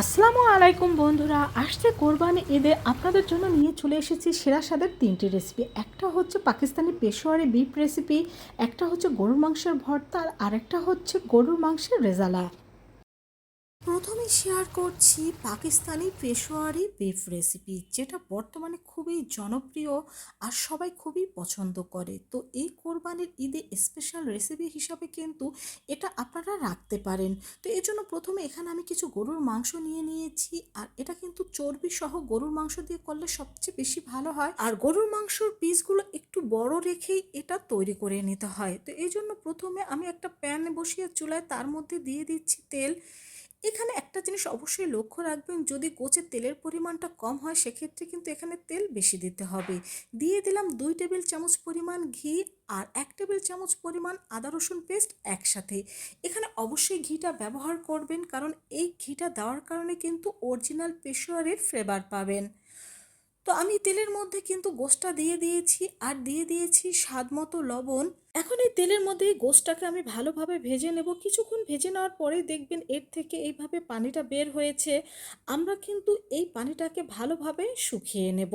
আসসালামু আলাইকুম বন্ধুরা, আসছে কোরবানি ঈদে আপনাদের জন্য নিয়ে চলে এসেছি সেরা স্বাদের তিনটি রেসিপি একটা হচ্ছে পাকিস্তানি পেশোয়ারি বিফ রেসিপি একটা হচ্ছে গরুর মাংসের ভর্তা, আর একটা হচ্ছে গরুর মাংসের রেজালা। প্রথমে শেয়ার করছি পাকিস্তানি পেশোয়ারি বিফ রেসিপি যেটা বর্তমানে খুবই জনপ্রিয় আর সবাই খুবই পছন্দ করে। তো এই কোরবানির ঈদে স্পেশাল রেসিপি হিসাবে কিন্তু এটা আপনারা রাখতে পারেন। তো এই জন্য প্রথমে এখানে আমি কিছু গরুর মাংস নিয়ে নিয়েছি আর এটা কিন্তু চর্বি সহ গরুর মাংস দিয়ে করলে সবচেয়ে বেশি ভালো হয়। আর গরুর মাংসর পিসগুলো একটু বড় রেখেই এটা তৈরি করে নিতে হয়। তো এই জন্য প্রথমে আমি একটা প্যান বসিয়ে চুলায় তার মধ্যে দিয়ে দিচ্ছি তেল। এখানে একটা জিনিস অবশ্যই লক্ষ্য রাখবেন, যদি কোচের তেলের পরিমাণটা কম হয়, সেক্ষেত্রে কিন্তু এখানে তেল বেশি দিতে হবে। দিয়ে দিলাম দুই টেবিল চামচ পরিমাণ ঘি আর এক টেবিল চামচ পরিমাণ আদা রসুন পেস্ট একসাথে। এখানে অবশ্যই ঘিটা ব্যবহার করবেন, কারণ এই ঘিটা দেওয়ার কারণে কিন্তু অরিজিনাল পেশোয়ারের ফ্লেভার পাবেন। তো আমি তেলের মধ্যে কিন্তু গোশটা দিয়ে দিয়েছি আর দিয়ে দিয়েছি স্বাদ মতো লবণ। এখন এই তেলের মধ্যে এই গোশটাকে আমি ভালোভাবে ভেজে নেব। কিছুক্ষণ ভেজে নেওয়ার পরেই দেখবেন এর থেকে এইভাবে পানিটা বের হয়েছে। আমরা কিন্তু এই পানিটাকে ভালোভাবে শুকিয়ে নেব।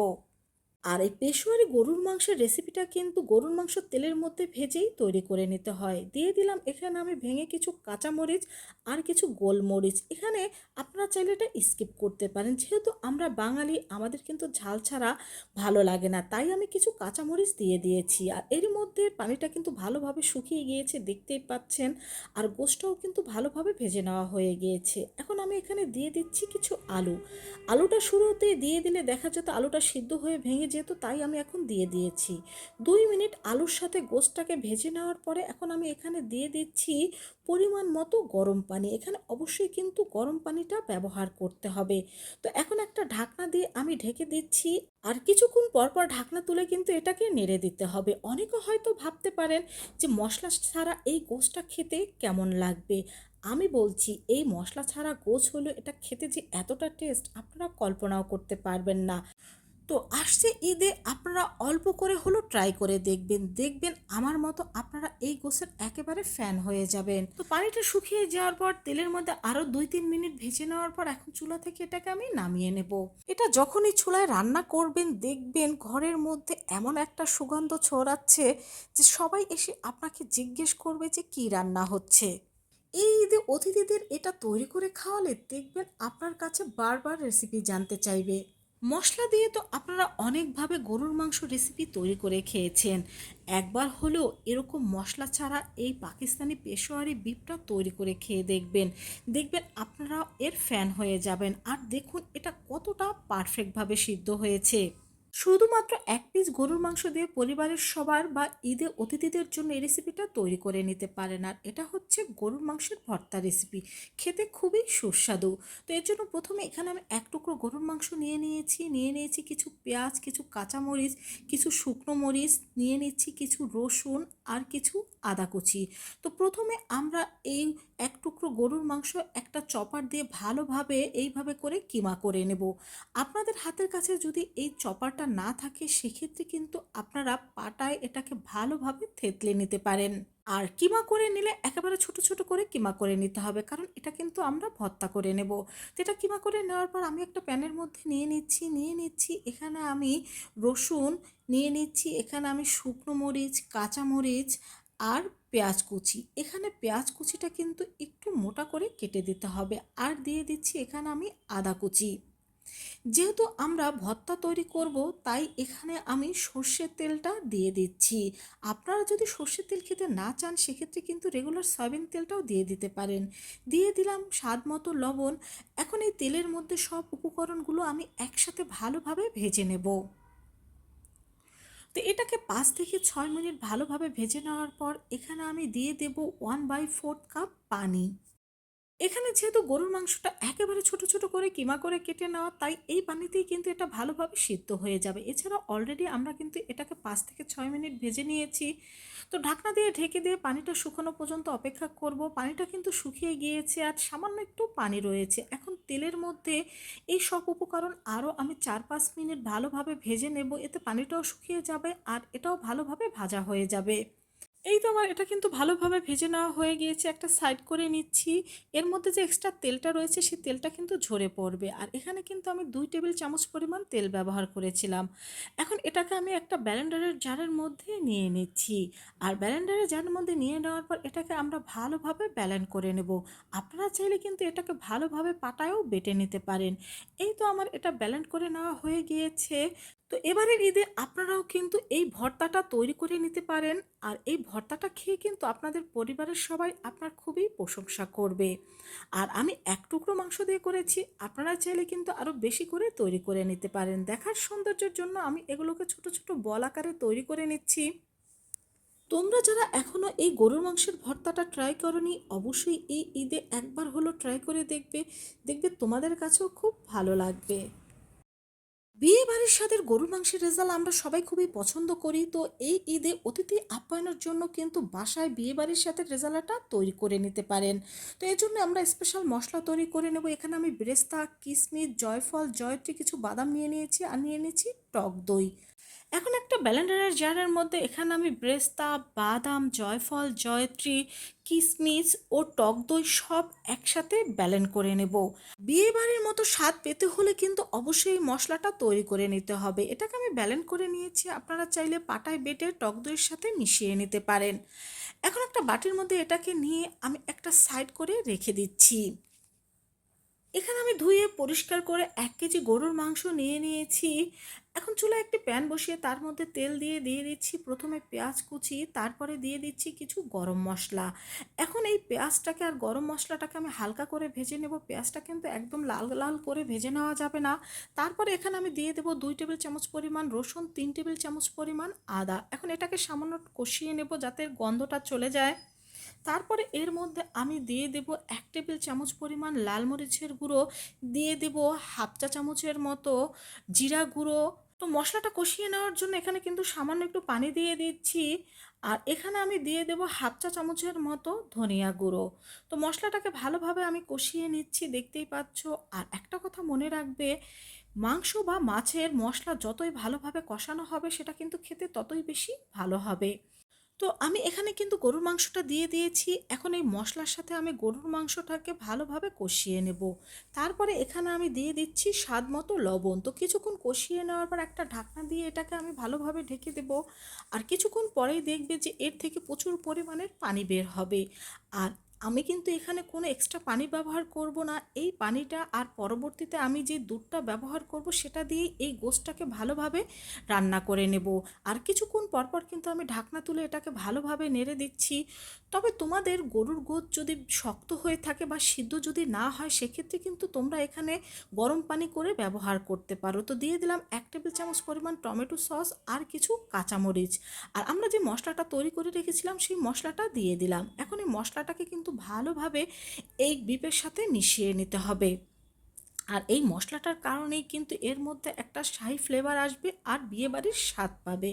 আর এই পেশোয়ারি গরুর মাংসের রেসিপিটা কিন্তু গরুর মাংস তেলের মধ্যে ভেজেই তৈরি করে নিতে হয়। দিয়ে দিলাম, এখানে আমি ভেঙে কিছু কাঁচামরিচ আর কিছু গোলমরিচ। এখানে আপনারা চাইলে এটা স্কিপ করতে পারেন। যেহেতু আমরা বাঙালি, আমাদের কিন্তু ঝাল ছাড়া ভালো লাগে না। তাই আমি কিছু কাঁচামরিচ দিয়ে দিয়েছি। আর এর মধ্যে পানিটা কিন্তু ভালোভাবে শুকিয়ে গিয়েছে, দেখতেই পাচ্ছেন। আর গোশটাও কিন্তু ভালোভাবে ভেজে নেওয়া হয়ে গিয়েছে। এখন আমি এখানে দিয়ে দিচ্ছি কিছু আলু। আলুটা শুরুতে দিয়ে দিলে দেখা যেত আলুটা সিদ্ধ হয়ে ভেঙে যেত তাই আমি এখন দিয়ে দিয়েছি। দুই মিনিট আলুর সাথে গোশটাকে ভেজে নেওয়ার পরে এখন আমি এখানে দিয়ে দিচ্ছি পরিমাণ মতো গরম পানি। এখানে অবশ্যই কিন্তু গরম পানিটা ব্যবহার করতে হবে। তো এখন একটা ঢাকনা দিয়ে আমি ঢেকে দিচ্ছি। আর কিছুক্ষণ পরপর ঢাকনা তুলে কিন্তু এটাকে নেড়ে দিতে হবে। অনেকে হয়তো ভাবতে পারেন যে মশলা ছাড়া এই গোশটা খেতে কেমন লাগবে? আমি বলছি, এই মশলা ছাড়া গোছ হলো এটা খেতে যে এতটা টেস্ট আপনারা কল্পনাও করতে পারবেন না। তো আসছে ঈদে আপনারা অল্প করে হলো ট্রাই করে দেখবেন। দেখবেন আমার মতো আপনারা এই গোসের একেবারে ফ্যান হয়ে যাবেন। তো পানিটা শুকিয়ে যাওয়ার পর, তেলের মধ্যে আরও দুই তিন মিনিট ভেজে নেওয়ার পর এখন চুলা থেকে এটাকে আমি নামিয়ে নেব। এটা যখনই চুলায় রান্না করবেন, দেখবেন ঘরের মধ্যে এমন একটা সুগন্ধ ছড়াচ্ছে যে সবাই এসে আপনাকে জিজ্ঞেস করবে যে কি রান্না হচ্ছে। এই ঈদে অতিথিদের এটা তৈরি করে খাওয়ালে দেখবেন আপনার কাছে বারবার রেসিপি জানতে চাইবে। মশলা দিয়ে তো আপনারা অনেকভাবে গরুর মাংস রেসিপি তৈরি করে খেয়েছেন। একবার হলেও এরকম মশলা ছাড়া এই পাকিস্তানি পেশোয়ারি বিপটা তৈরি করে খেয়ে দেখবেন। দেখবেন আপনারা এর ফ্যান হয়ে যাবেন। আর দেখুন, এটা কতটা পারফেক্টভাবে সিদ্ধ হয়েছে। শুধুমাত্র এক পিস গরুর মাংস দিয়ে পরিবারের সবার বা ঈদে অতিথিদের জন্য এই রেসিপিটা তৈরি করে নিতে পারেন। আর এটা হচ্ছে গরুর মাংসের ভর্তা রেসিপি খেতে খুবই সুস্বাদু। তো এর জন্য প্রথমে এখানে আমি এক টুকরো গরুর মাংস নিয়ে নিয়েছি। নিয়ে নিয়েছি কিছু পেঁয়াজ, কিছু কাঁচামরিচ, কিছু শুকনো মরিচ, নিয়ে নিচ্ছি কিছু রসুন আর কিছু আদা কুচি। তো প্রথমে আমরা এই এক টুকরো গরুর মাংস একটা চপার দিয়ে ভালোভাবে এইভাবে করে কিমা করে নেব। আপনাদের হাতের কাছে যদি এই চপারটা না থাকে, সেক্ষেত্রে কিন্তু আপনারা পাটায় এটাকে ভালোভাবে থেতলে নিতে পারেন। আর কিমা করে নিলে একেবারে ছোট ছোট করে কিমা করে নিতে হবে, কারণ এটা কিন্তু আমরা ভর্তা করে নেব। তো এটা কিমা করে নেওয়ার পর আমি একটা প্যানের মধ্যে নিয়ে নিচ্ছি নিয়ে নিচ্ছি, এখানে আমি রসুন নিয়ে নিচ্ছি, এখানে আমি শুকনো মরিচ, কাঁচা মরিচ আর পেঁয়াজ কুচি। এখানে পেঁয়াজ কুচিটা কিন্তু একটু মোটা করে কেটে দিতে হবে, আর দিয়ে দিচ্ছি এখানে আমি আদা কুচি। যেহেতু আমরা ভর্তা তৈরি করব, তাই এখানে আমি সর্ষের তেলটা দিয়ে দিচ্ছি। আপনারা যদি সর্ষের তেল খেতে না চান, সেক্ষেত্রে কিন্তু রেগুলার সয়াবিন তেলটাও দিয়ে দিতে পারেন। দিয়ে দিলাম স্বাদ মতো লবণ। এখন এই তেলের মধ্যে সব উপকরণগুলো আমি একসাথে ভালোভাবে ভেজে নেব। তো এটাকে পাঁচ থেকে ছয় মিনিট ভালোভাবে ভেজে নেওয়ার পর এখানে আমি দিয়ে দেব ওয়ান বাই ফোর্থ কাপ পানি। এখানে যেহেতু গরুর মাংসটা একেবারে ছোট ছোট করে কিমা করে কেটে নেওয়া, তাই এই পানিতেই কিন্তু এটা ভালোভাবে সিদ্ধ হয়ে যাবে। এছাড়া অলরেডি আমরা কিন্তু এটাকে পাঁচ থেকে ছয় মিনিট ভেজে নিয়েছি। তো ঢাকনা দিয়ে ঢেকে দিয়ে পানিটা শুকানো পর্যন্ত অপেক্ষা করব। পানিটা কিন্তু শুকিয়ে গিয়েছে আর সামান্য একটু পানি রয়েছে। এখন তেলের মধ্যে এই সব উপকরণ আরও আমি চার পাঁচ মিনিট ভালোভাবে ভেজে নেব। এতে পানিটাও শুকিয়ে যাবে আর এটাও ভালোভাবে ভাজা হয়ে যাবে। এই তো আমার এটা কিন্তু ভালোভাবে ভেজে নেওয়া হয়ে গিয়েছে, একটা সাইড করে নিচ্ছি। এর মধ্যে যে এক্সট্রা তেলটা রয়েছে সেই তেলটা কিন্তু ঝরে পড়বে। আর এখানে কিন্তু আমি দুই টেবিল চামচ পরিমাণ তেল ব্যবহার করেছিলাম। এখন এটাকে আমি একটা ব্যালেন্ডারের জারের মধ্যে নিয়ে নিচ্ছি। আর ব্যালেন্ডারের জারের মধ্যে নিয়ে নেওয়ার পর এটাকে আমরা ভালোভাবে ব্যালেন্ড করে নেব। আপনারা চাইলে কিন্তু এটাকে ভালোভাবে পাটায়ও বেটে নিতে পারেন। এই তো আমার এটা ব্যালেন্ড করে নেওয়া হয়ে গিয়েছে। তো এবারের ঈদে আপনারাও কিন্তু এই ভর্তাটা তৈরি করে নিতে পারেন। আর এই ভর্তাটা খেয়ে কিন্তু আপনাদের পরিবারের সবাই আপনার খুবই প্রশংসা করবে। আর আমি এক টুকরো মাংস দিয়ে করেছি, আপনারা চাইলে কিন্তু আরও বেশি করে তৈরি করে নিতে পারেন। দেখার সৌন্দর্যের জন্য আমি এগুলোকে ছোট ছোট বল আকারে তৈরি করে নিচ্ছি। তোমরা যারা এখনও এই গরুর মাংসের ভর্তাটা ট্রাই করনি, অবশ্যই এই ঈদে একবার হলো ট্রাই করে দেখবে। দেখবে তোমাদের কাছেও খুব ভালো লাগবে। বিয়ে বাড়ির স্বাদের গরুর মাংসের রেজাল্ট আমরা সবাই খুবই পছন্দ করি। তো এই ঈদে অতিথি আপ্যায়নের জন্য কিন্তু বাসায় বিয়ে বাড়ির সাথে রেজাল্টটা তৈরি করে নিতে পারেন। তো এই জন্য আমরা স্পেশাল মশলা তৈরি করে নেব। এখানে আমি ব্রেস্তা কিশমিশ জয়ফল, জয়ত্রী কিছু বাদাম নিয়ে নিয়েছি আর নিয়ে নিয়েছি টক দই। এখন একটা ব্যালেন্ডারের জারের মধ্যে এখানে আমি ব্রেস্তা, বাদাম, জয়ফল, জয়ত্রী কিশমিশ ও টক দই সব একসাথে ব্যালেন্ড করে নেব। বিয়ে বাড়ির মতো স্বাদ পেতে হলে কিন্তু অবশ্যই মশলাটা তৈরি করে নিতে হবে। এটাকে আমি ব্যালেন্ড করে নিয়েছি। আপনারা চাইলে পাটায় বেটে টক দইয়ের সাথে মিশিয়ে নিতে পারেন। এখন একটা বাটির মধ্যে এটাকে নিয়ে আমি একটা সাইড করে রেখে দিচ্ছি। পরিষ্কার করে এক কেজি গরুর মাংস নিয়ে নিয়েছি। এখন চুলায় একটি প্যান বসিয়ে তার মধ্যে তেল দিয়ে দিয়ে দিচ্ছি। প্রথমে পেঁয়াজ কুচি, তারপরে দিয়ে দিচ্ছি কিছু গরম মশলা। এখন এই পেঁয়াজটাকে আর গরম মশলাটাকে আমি হালকা করে ভেজে নেব। পেঁয়াজটা কিন্তু একদম লাল লাল করে ভেজে নেওয়া যাবে না। তারপরে এখানে আমি দিয়ে দেবো দুই টেবিল চামচ পরিমাণ রসুন, তিন টেবিল চামচ পরিমাণ আদা। এখন এটাকে সামান্য কষিয়ে নেব যাতে গন্ধটা চলে যায়। তারপরে এর মধ্যে আমি দিয়ে দেব এক টেবিল চামচ পরিমাণ লাল মরিচের গুঁড়ো, দিয়ে দেব হাফ চা চামচের মতো জিরা গুঁড়ো। তো মশলাটা কষিয়ে নেওয়ার জন্য এখানে কিন্তু সামান্য একটু পানি দিয়ে দিচ্ছি। আর এখানে আমি দিয়ে দেব হাফ চা চামচের মতো ধনিয়া গুঁড়ো। তো মশলাটাকে ভালোভাবে আমি কষিয়ে নিচ্ছি, দেখতেই পাচ্ছ। আর একটা কথা মনে রাখবে, মাংস বা মাছের মশলা যতই ভালোভাবে কষানো হবে, সেটা কিন্তু খেতে ততই বেশি ভালো হবে। তো আমি এখানে কিন্তু গরুর মাংসটা দিয়ে দিয়েছি। এখন এই মশলার সাথে আমি গরুর মাংসটাকে ভালোভাবে কষিয়ে নেব। তারপরে এখানে আমি দিয়ে দিচ্ছি স্বাদ মতো লবণ। তো কিছুক্ষণ কষিয়ে নেওয়ার পর একটা ঢাকনা দিয়ে এটাকে আমি ভালোভাবে ঢেকে দেব। আর কিছুক্ষণ পরেই দেখবে যে এর থেকে প্রচুর পরিমাণের পানি বের হবে। আর আমি কিন্তু এখানে কোনো এক্সট্রা পানি ব্যবহার করব না। এই পানিটা আর পরবর্তীতে আমি যে দুধটা ব্যবহার করব সেটা দিয়ে এই গোস্তটাকে ভালোভাবে রান্না করে নেব। আর কিছুক্ষণ পরপর কিন্তু আমি ঢাকনা তুলে এটাকে ভালোভাবে নেড়ে দিচ্ছি। তবে তোমাদের গরুর গোদ যদি শক্ত হয়ে থাকে বা সিদ্ধ যদি না হয়, সেক্ষেত্রে কিন্তু তোমরা এখানে গরম পানি করে ব্যবহার করতে পারো। তো দিয়ে দিলাম এক টেবিল চামচ পরিমাণ টমেটো সস আর কিছু কাঁচামরিচ। আর আমরা যে মশলাটা তৈরি করে রেখেছিলাম, সেই মশলাটা দিয়ে দিলাম। এখন এই মশলাটাকে কিন্তু ভালোভাবে এই বিপের সাথে মিশিয়ে নিতে হবে। আর এই মশলাটার কারণেই কিন্তু এর মধ্যে একটা শাহি ফ্লেভার আসবে আর বিয়েবাড়ির স্বাদ পাবে।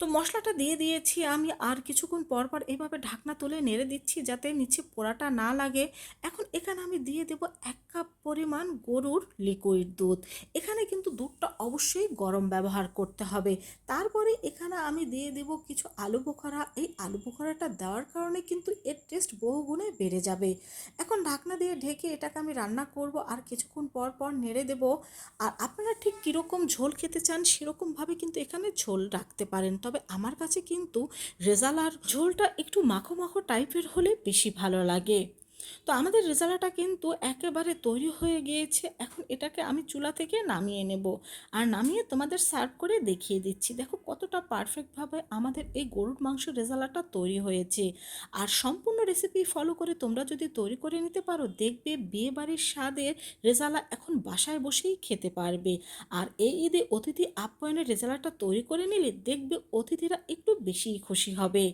তো মশলাটা দিয়ে দিয়েছি, আমি আর কিছুক্ষণ পর পর এইভাবে ঢাকনা তুলে নেড়ে দিচ্ছি যাতে নিচে পোড়াটা না লাগে। এখন এখানে আমি দিয়ে দেব এক কাপ পরিমাণ গরুর লিকুইড দুধ। এখানে কিন্তু দুধটা অবশ্যই গরম ব্যবহার করতে হবে। তারপরে এখানে আমি দিয়ে দেব কিছু আলু বোখরা। এই আলু বোখরাটা দেওয়ার কারণে কিন্তু এর টেস্ট বহুগুণে বেড়ে যাবে। এখন ঢাকনা দিয়ে ঢেকে এটাকে আমি রান্না করব আর কিছুক্ষণ পর পর নেড়ে দেব। আর আপনারা ঠিক কীরকম ঝোল খেতে চান সেরকমভাবে কিন্তু এখানে ঝোল রাখতে পারেন। তবে আমার কাছে কিন্তু রেজালার ঝোলটা একটু মাখো মাখো টাইপের হলে বেশি ভালো লাগে। তো আমাদের রেজালাটা কিন্তু একেবারে তৈরি হয়ে গিয়েছে। এখন এটাকে আমি চুলা থেকে নামিয়ে নেব। আর নামিয়ে তোমাদের সার্ভ করে দেখিয়ে দিচ্ছি। দেখো কতটা পারফেক্টভাবে আমাদের এই গরুর মাংস রেজালাটা তৈরি হয়েছে। আর সম্পূর্ণ রেসিপি ফলো করে তোমরা যদি তৈরি করে নিতে পারো, দেখবে বিয়ে বাড়ির স্বাদের রেজালা এখন বাসায় বসেই খেতে পারবে। আর এই ঈদে অতিথি আপ্যায়নের রেজালাটা তৈরি করে নিলে দেখবে অতিথিরা একটু বেশি খুশি হবে।